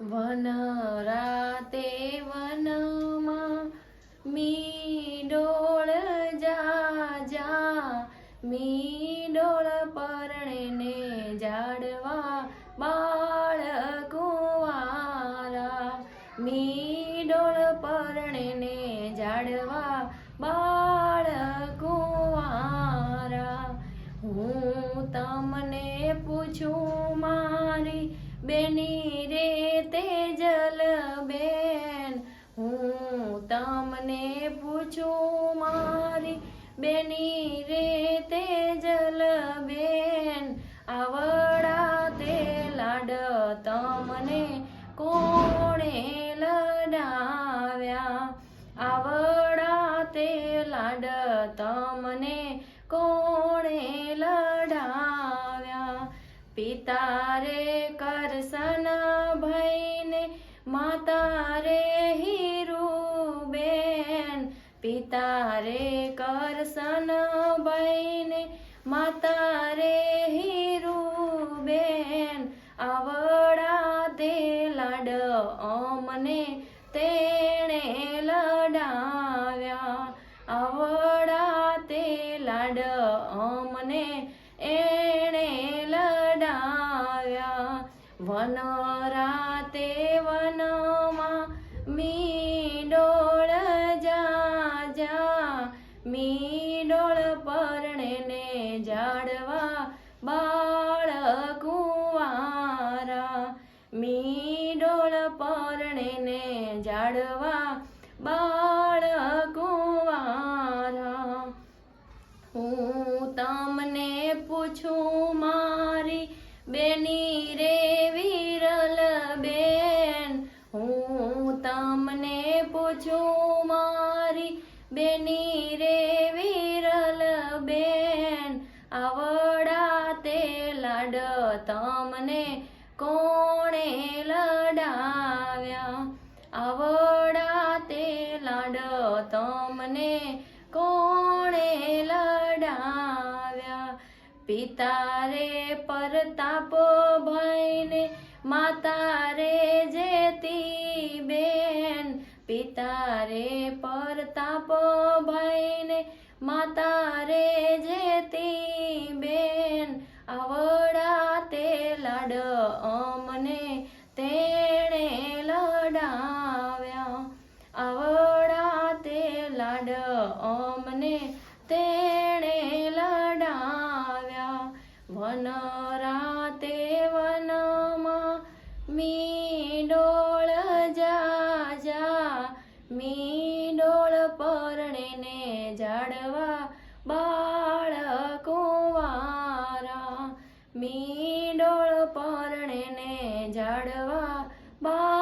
One રાતે વનમાં મી ડોળ જા જા મી ડોળ પરણે જાડવા બાળ કુંવારા મી ડોળ પરણે જાડવા બાળ કુંવારા. હું તમને પૂછું મારી બેની રે તેજલ બેન. હું તમને પૂછું મારી બેની રે તેજલ બેન. આવડા તે લાડ તમને કોણે લડાવ્યા? આવડા તે લાડ તમને કોણે પિતા રે કરસન ભાઈને માતા રે હીરુબેન. પિતા રે કરસન ભાઈને માતા રે હીરુબેન. આવડા તે લાડ અમને તેણે લડાવ્યા. આવડા તે લાડ અમને વન રાતે વનમાં મી ડોળ જા જા મીડોળ પરણે જાડવા બાળ કુંવારા મીડોળ પરણે જાડવા બાળ કુંવારા હું તમને પૂછું મારી બેની રે પૂછું મારી બેની રે વિરલ બેન, આવડા તે લાડ તમને કોણે લડાવ્યા? આવડા તે લાડ તમને કોણે લડાવ્યા? પિતા રે પરતાપ ભાઈને માતા રે બેન પિતા રે પરતાપ ભાઈને માતા રે જેતી બેન, આવડા તે લાડ અમને તેણે લડાવ્યા. આવડા તે લાડ અમને તેણે લડાવ્યા. વન રાતે વનમાં મી મી ડોળ પરણે જાડવા બાળ વારા. મી ડોળ પરણે જાડવા બાળ